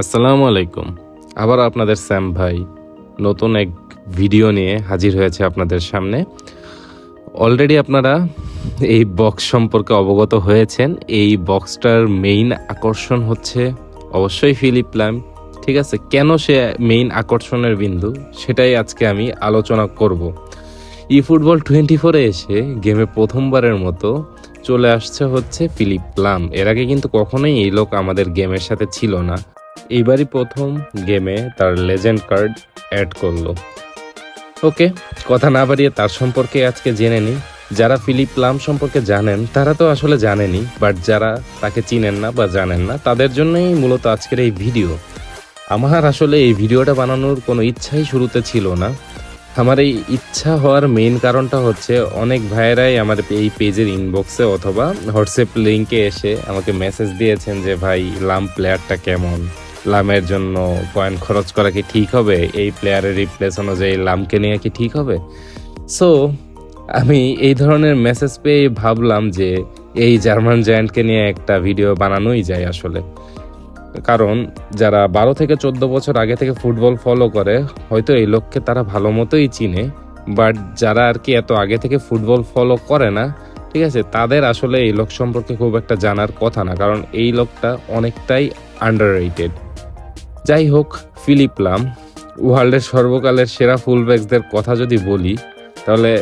আসসালামু আলাইকুম। আবার আপনাদের স্যাম ভাই নতুন এক ভিডিও নিয়ে হাজির হয়েছে আপনাদের সামনে। অলরেডি আপনারা এই বক্স সম্পর্কে অবগত হয়েছেন। এই বক্সটার মেইন আকর্ষণ হচ্ছে অবশ্যই ফিলিপ ল্যাম ঠিক আছে? কেন সে মেইন আকর্ষণের বিন্দু? সেটাই আজকে আমি আলোচনা করব। ই ফুটবল টোয়েন্টি ফোরে এসে গেমে প্রথমবারের মতো চলে আসছে হচ্ছে ফিলিপ লাম এর আগে কিন্তু কখনোই এই লোক আমাদের গেমের সাথে ছিল না। এইবারই প্রথম গেমে তার লেজেন্ড কার্ড অ্যাড করল। ওকে, কথা না বাড়িয়ে তার সম্পর্কে আজকে জেনে নিই। যারা ফিলিপ লাম সম্পর্কে জানেন, তারা তো আসলে জানেনি বাট যারা তাকে চিনেন না বা জানেন না, তাদের জন্যই মূলত আজকের এই ভিডিও। আমার আসলে এই ভিডিওটা বানানোর কোনো ইচ্ছাই শুরুতে ছিল না। আমার এই ইচ্ছা হওয়ার মেইন কারণটা হচ্ছে অনেক ভাইয়েরাই আমার এই পেজের ইনবক্সে অথবা হোয়াটসঅ্যাপ লিঙ্কে এসে আমাকে মেসেজ দিয়েছেন যে, ভাই, লাম প্লেয়ারটা কেমন? লামের জন্য পয়েন্ট খরচ করা কি ঠিক হবে? এই প্লেয়ারের রিপ্লেস অনুযায়ী লামকে নিয়ে কি ঠিক হবে? সো আমি এই ধরনের মেসেজ পেয়ে ভাবলাম যে এই জার্মান জায়ান্টকে নিয়ে একটা ভিডিও বানানোই যায় আসলে। কারণ যারা বারো থেকে চোদ্দ বছর আগে থেকে ফুটবল ফলো করে, হয়তো এই লোককে তারা ভালো মতোই চিনে বাট যারা আর কি এত আগে থেকে ফুটবল ফলো করে না, ঠিক আছে, তাদের আসলে এই লোক সম্পর্কে খুব একটা জানার কথা না, কারণ এই লোকটা অনেকটাই আন্ডার যাই হোক, ফিলিপ লাম, ওয়ার্ল্ডের সর্বকালের সেরা ফুলব্যাকসদের কথা যদি বলি, তাহলে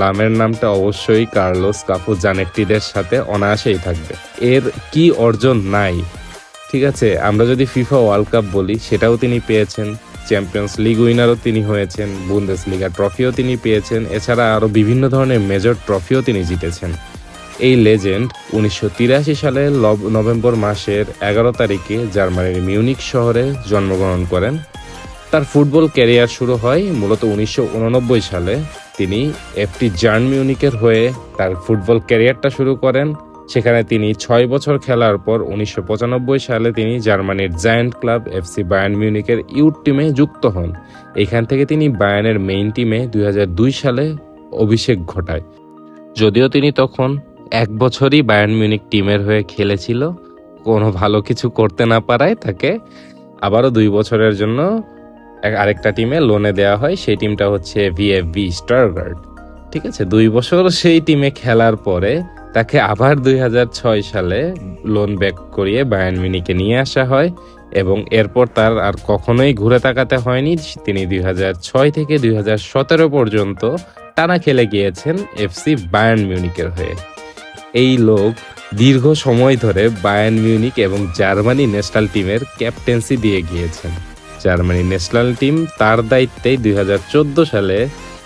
লামের নামটা অবশ্যই কার্লোস কাপু জানেট্টিদের সাথে অনায়াসেই থাকবে। এর কি অর্জন নাই, ঠিক আছে? আমরা যদি ফিফা ওয়ার্ল্ড কাপ বলি, সেটাও তিনি পেয়েছেন, চ্যাম্পিয়ন্স লিগ উইনারও তিনি হয়েছেন বুন্দেস লিগা ট্রফিও তিনি পেয়েছেন, এছাড়া আরও বিভিন্ন ধরনের মেজর ট্রফিও তিনি জিতেছেন। এই লেজেন্ড উনিশশো তিরাশি সালে নভেম্বর মাসের এগারো তারিখে জার্মানির মিউনিক শহরে জন্মগ্রহণ করেন। তার ফুটবল ক্যারিয়ার শুরু হয় মূলত উনিশশো উননব্বই সালে। তিনি এফটি জার্ন মিউনিকের হয়ে তার ফুটবল ক্যারিয়ারটা শুরু করেন। সেখানে তিনি ছয় বছর খেলার পর উনিশশো পঁচানব্বই সালে তিনি জার্মানির জায়ান্ট ক্লাব এফসি বায়ার্ন মিউনিকের ইউথ টিমে যুক্ত হন। এখান থেকে তিনি বায়ানের মেইন টিমে দুই হাজার দুই সালে অভিষেক ঘটায়। যদিও তিনি তখন এক বছরই বায়ার্ন মিউনিক টিমের হয়ে খেলেছিল। কোনো ভালো কিছু করতে না পারায় তাকে আবারও দুই বছরের জন্য আরেকটা টিমে লোনে দেওয়া হয়। সেই টিমটা হচ্ছে ভিএফবি স্টারগার্ড। ঠিক আছে? দুই বছর সেই টিমে খেলার পরে তাকে আবার দুই হাজার ছয় সালে লোন ব্যাক করিয়ে বায়ার্ন মিনিকে নিয়ে আসা হয় এবং এরপর তার আর কখনোই ঘুরে তাকাতে হয়নি। তিনি দুই হাজার ছয় থেকে দুই হাজার সতেরো পর্যন্ত টানা খেলে গিয়েছেন এফসি বায়ার্ন মিউনিকের হয়ে। এই লোক দীর্ঘ সময় ধরে বায়ার্ন মিউনিক এবং জার্মানি ন্যাশনাল টিমের ক্যাপ্টেন্সি দিয়ে গিয়েছেন। জার্মানি ন্যাশনাল টিম তার দায়িত্বেই দুই হাজার চোদ্দ সালে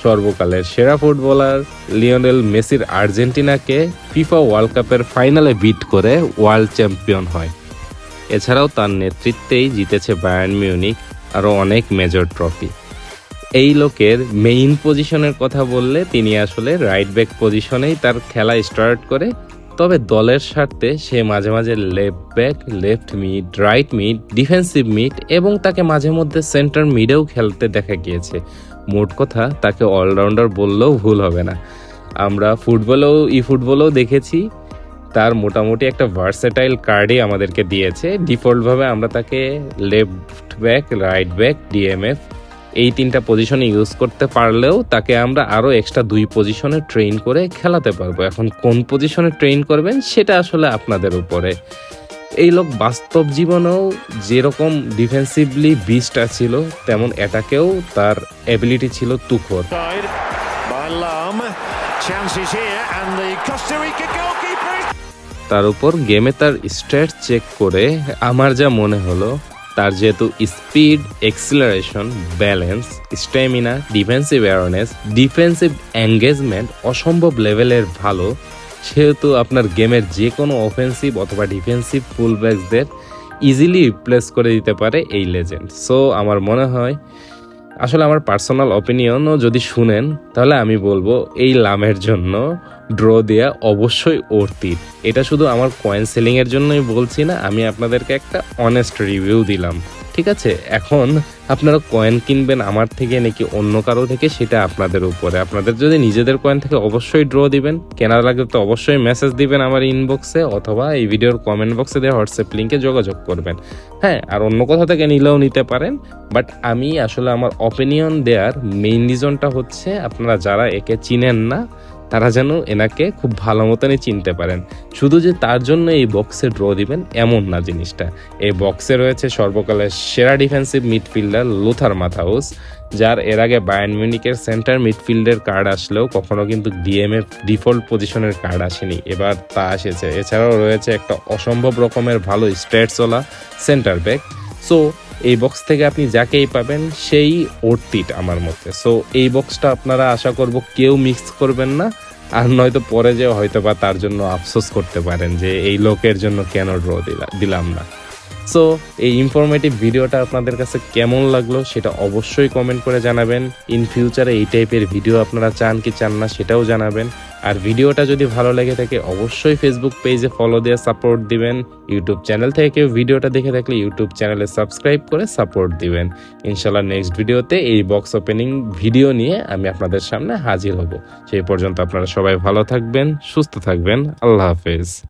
সর্বকালের সেরা ফুটবলার লিওনেল মেসির আর্জেন্টিনাকে ফিফা ওয়ার্ল্ড কাপের ফাইনালে বিট করে ওয়ার্ল্ড চ্যাম্পিয়ন হয়। এছাড়াও তার নেতৃত্বেই জিতেছে বায়ার্ন মিউনিক আরও অনেক মেজর ট্রফি। এই লোকের মেইন পজিশনের কথা বললে তিনি আসলে রাইট ব্যাক পজিশনেই তার খেলা স্টার্ট করে। তবে দলের স্বার্থে সে মাঝে মাঝে left back left mid right mid defensive mid এবং তাকে মাঝে মধ্যে সেন্টার মিডেও খেলতে দেখা গিয়েছে। মোট কথা তাকে অলরাউন্ডার বললেও ভুল হবে না। আমরা ফুটবলেও, ই ফুটবলেও দেখেছি, তার মোটামুটি একটা ভার্সেটাইল কার্ডই আমাদেরকে দিয়েছে। ডিফল্টভাবে আমরা তাকে left back right back DMF এই তিনটা পজিশনে ইউজ করতে পারলেও তাকে আমরা আরও এক্সট্রা দুই পজিশনে ট্রেন করে খেলাতে পারব। এখন কোন পজিশনে ট্রেন করবেন সেটা আসলে আপনাদের উপরে। এই লোক বাস্তব জীবনেও যেরকম ডিফেন্সিভলি বিস্ট ছিল তেমন এটাকেও তার অ্যাবিলিটি ছিল তুখর। তার উপর গেমে তার স্ট্যাট চেক করে আমার যা মনে হলো তার যেহেতু speed acceleration balance stamina defensive awareness defensive engagement অসম্ভব লেভেলের ভালো। সেহেতু আপনার গেমের যে কোনো অফেন্সিভ অথবা ডিফেন্সিভ ফুলব্যাকসদের ইজিলি রিপ্লেস করে দিতে পারে এই লেজেন্ড সো আমার মনে হয় আসলে আমার পার্সোনাল অপিনিয়নও যদি শুনেন, তাহলে আমি বলব এই লামের জন্য ড্র দেওয়া অবশ্যই অর্থিত এটা শুধু আমার কয়েন সেলিংয়ের জন্যই বলছি না, আমি আপনাদেরকে একটা অনেস্ট রিভিউ দিলাম। ঠিক আছে? এখন আপনারা কয়েন কিনবেন আমার থেকে নাকি অন্য কারও থেকে, সেটা আপনাদের উপরে। আপনাদের যদি নিজেদের কয়েন থেকে অবশ্যই ড্র দিবেন। কেনার আগে তো অবশ্যই মেসেজ দিবেন আমার ইনবক্সে অথবা এই ভিডিওর কমেন্ট বক্সে দেওয়া হোয়াটসঅ্যাপ লিঙ্কে যোগাযোগ করবেন। হ্যাঁ আর অন্য কোথা থেকে নিলেও নিতে পারেন। বাট আমি আসলে আমার অপিনিয়ন দেওয়ার মেইন রিজনটা হচ্ছে, আপনারা যারা একে চিনেন না তারা যেন এনাকে খুব ভালো মতনই চিনতে পারেন। শুধু যে তার জন্য এই বক্সে ড্র দিবেন এমন না জিনিসটা। এই বক্সে রয়েছে সর্বকালের সেরা ডিফেন্সিভ মিডফিল্ডার লুথার মাথাউস, যার এর আগে বায়ার্ন মিউনিকের সেন্টার মিডফিল্ডের কার্ড আসলেও কখনো কিন্তু ডিএমএফ ডিফল্ট পজিশনের কার্ড আসেনি। এবার তা এসেছে। এছাড়াও রয়েছে একটা অসম্ভব রকমের ভালো স্ট্রেটসওয়ালা সেন্টার ব্যাক সো এই বক্স থেকে আপনি যাকেই পাবেন, সেই অর্থিট আমার মতে। সো এই বক্সটা আপনারা আশা করব কেউ মিক্স করবেন না, আর নয়তো পরে যে হয়তো বা তার জন্য আফসোস করতে পারেন যে এই লোকের জন্য কেন ড্র দিলাম না। সো এই ইনফরমেটিভ ভিডিওটা আপনাদের কাছে কেমন লাগল সেটা অবশ্যই কমেন্ট করে জানাবেন। ইন ফিউচারে এই টাইপের ভিডিও আপনারা চান কি চান না সেটাও জানাবেন। আর ভিডিওটা যদি ভালো লেগে থাকে, অবশ্যই ফেসবুক পেজে ফলো দিয়ে সাপোর্ট দিবেন। ইউটিউব চ্যানেল থেকে কেউ ভিডিওটা দেখে থাকলে ইউটিউব চ্যানেলে সাবস্ক্রাইব করে সাপোর্ট দিবেন। ইনশাল্লাহ নেক্সট ভিডিওতে এই বক্স ওপেনিং ভিডিও নিয়ে আমি আপনাদের সামনে হাজির হব। সেই পর্যন্ত আপনারা সবাই ভালো থাকবেন, সুস্থ থাকবেন। আল্লাহ হাফেজ।